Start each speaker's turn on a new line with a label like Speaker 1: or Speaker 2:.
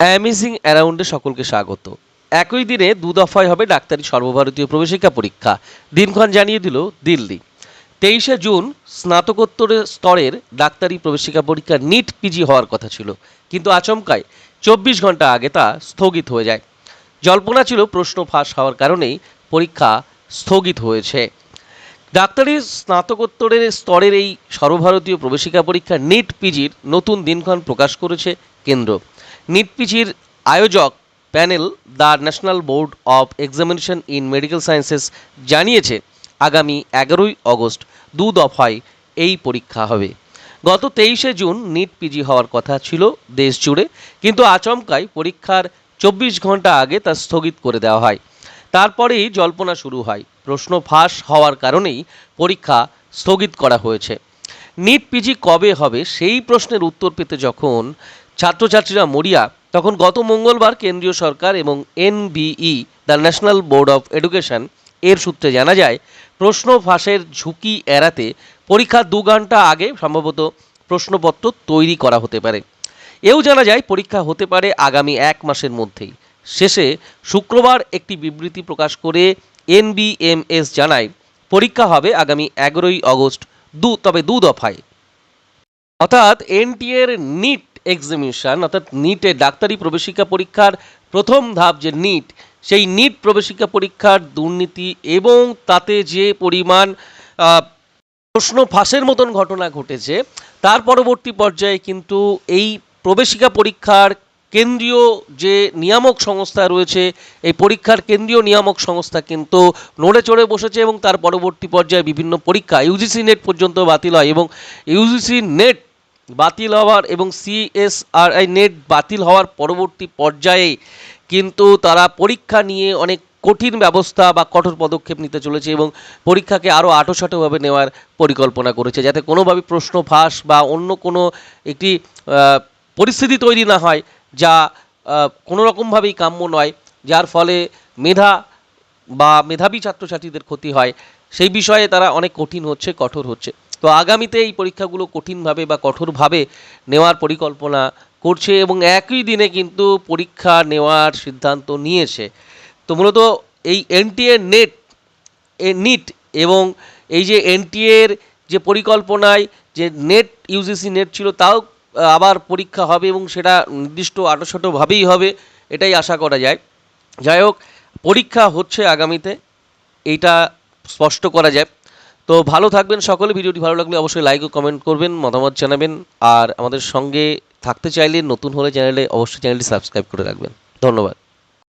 Speaker 1: Amazing অ্যারাউন্ডে সকলকে স্বাগত। একই দিনে দু দফায় হবে ডাক্তারি সর্বভারতীয় প্রবেশিকা পরীক্ষা। দিনক্ষণ জানিয়ে দিল দিল্লি। তেইশে জুন স্নাতকোত্তরের স্তরের ডাক্তারি প্রবেশিকা পরীক্ষা নিট পিজি হওয়ার কথা ছিল। কিন্তু আচমকায় চব্বিশ ঘণ্টা আগে তা স্থগিত হয়ে যায়। জল্পনা ছিল প্রশ্ন ফাঁস হওয়ার কারণেই পরীক্ষা স্থগিত হয়েছে। ডাক্তারি স্নাতকোত্তরের স্তরের এই সর্বভারতীয় প্রবেশিকা পরীক্ষা নিট পিজির নতুন দিনক্ষণ প্রকাশ করেছে কেন্দ্র। নিট পিজির আয়োজক panel the national board of examination in medical sciences জানিয়েছে, আগামী এগারোই অগস্ট দু দফায় এই পরীক্ষা হবে। গত তেইশে জুন নিট পিজি হওয়ার কথা ছিল দেশ জুড়ে, কিন্তু আচমকাই পরীক্ষার চব্বিশ ঘণ্টা আগে তা স্থগিত করে দেওয়া হয়। তারপরেই জল্পনা শুরু হয়। প্রশ্ন ফাঁস হওয়ার কারণেই পরীক্ষা স্থগিত করা হয়েছে। নিট পিজি কবে হবে সেই প্রশ্নের উত্তর পেতে যখন ছাত্রছাত্রীরা মরিয়া, তখন গত মঙ্গলবার কেন্দ্রীয় সরকার এবং NBE, the national board of education, এর সূত্রে জানা যায়, প্রশ্ন ফাঁসের ঝুঁকি এড়াতে পরীক্ষার দু ঘণ্টা আগে সম্ভবত প্রশ্নপত্র তৈরি করা হতে পারে। এও জানা যায়, পরীক্ষা হতে পারে আগামী এক মাসের মধ্যেই। শেষে শুক্রবার একটি বিবৃতি প্রকাশ করে এনবিএমএস জানায়, পরীক্ষা হবে আগামী এগারোই অগস্ট, দু তবে দু দফায়। অর্থাৎ এনটিএর নিট এক্সামিনেশন অর্থাৎ নিটে ডাক্তারি প্রবেশিকা পরীক্ষার প্রথম ধাপ যে নিট সেই নিট প্রবেশিকা পরীক্ষার দুর্নীতি এবং তাতে যে পরিমাণ প্রশ্ন ফাঁসের মতন ঘটনা ঘটেছে, তার পরবর্তী পর্যায়ে কিন্তু এই প্রবেশিকা পরীক্ষার কেন্দ্রীয় যে নিয়ামক সংস্থা রয়েছে, এই পরীক্ষার কেন্দ্রীয় নিয়ামক সংস্থা কিন্তু নড়ে চড়ে বসেছে এবং তার পরবর্তী পর্যায়ে বিভিন্ন পরীক্ষা ইউজিসি নেট পর্যন্ত বাতিল হয় এবং ইউজিসি নেট বাতিল হওয়ার এবং সিএসআরআই নেট বাতিল হওয়ার পরবর্তী পর্যায়ে কিন্তু তারা পরীক্ষা নিয়ে অনেক কঠিন ব্যবস্থা বা কঠোর পদক্ষেপ নিতে চলেছে এবং পরীক্ষাকে আরও আটোসাটোভাবে নেওয়ার পরিকল্পনা করেছে যাতে কোনোভাবে প্রশ্ন ফাঁস বা অন্য কোনো একটি পরিস্থিতি তৈরি না হয় যা কোনো রকমভাবেই কাম্য নয়, যার ফলে মেধা বা মেধাবী ছাত্রছাত্রীদের ক্ষতি হয়। সেই বিষয়ে তারা অনেক কঠিন হচ্ছে, কঠোর হচ্ছে। তো আগামীতে এই পরীক্ষাগুলো কঠিনভাবে বা কঠোরভাবে নেওয়ার পরিকল্পনা করছে এবং একই দিনে কিন্তু পরীক্ষা নেওয়ার সিদ্ধান্ত নিয়েছে। তো মূলত এই এনটিএ নেট, এ নিট এবং এই যে এনটিএর যে পরিকল্পনায় যে নেট, ইউজিসি নেট ছিল তাও আবার পরীক্ষা হবে এবং সেটা নির্দিষ্ট আটোসাটোভাবেই হবে, এটাই আশা করা যায়। যাই হোক, পরীক্ষা হচ্ছে আগামীতে, এইটা স্পষ্ট করা যায়। তো ভালো থাকবেন সকলে, ভিডিওটি ভালো লাগলে অবশ্যই লাইক ও কমেন্ট করবেন, মতামত জানাবেন, আর আমাদের সঙ্গে থাকতে চাইলে নতুন হলে চ্যানেলে অবশ্যই চ্যানেলটি সাবস্ক্রাইব করে রাখবেন। ধন্যবাদ।